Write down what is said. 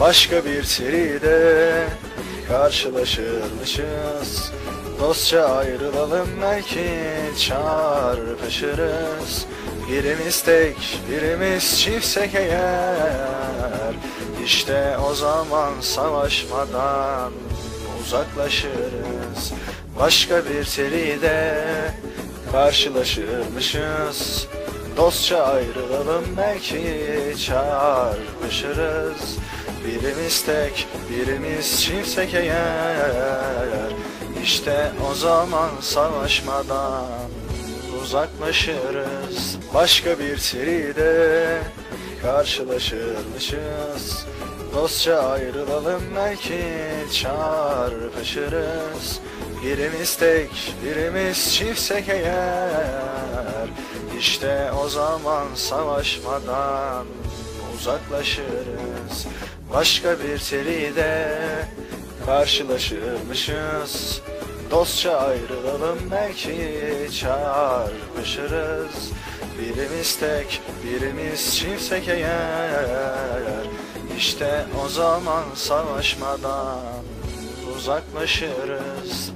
Başka bir seride karşılaşırmışız. Dostça ayrılalım belki çarpışırız. Birimiz tek, birimiz çiftsek eğer İşte o zaman savaşmadan uzaklaşırız. Başka bir seride karşılaşırmışız. Dostça ayrılalım belki çarpışırız Birimiz tek, birimiz çiftsek eğer. İşte o zaman savaşmadan uzaklaşırız. Başka bir seride karşılaşırmışız. Dostça ayrılalım belki çarpışırız. Birimiz tek, birimiz çiftsek eğer. İşte o zaman savaşmadan uzaklaşırız Başka bir seride karşılaşırmışız. Dostça ayrılalım belki çarpışırız. Birimiz tek, birimiz çiftsek eğer İşte o zaman savaşmadan uzaklaşırız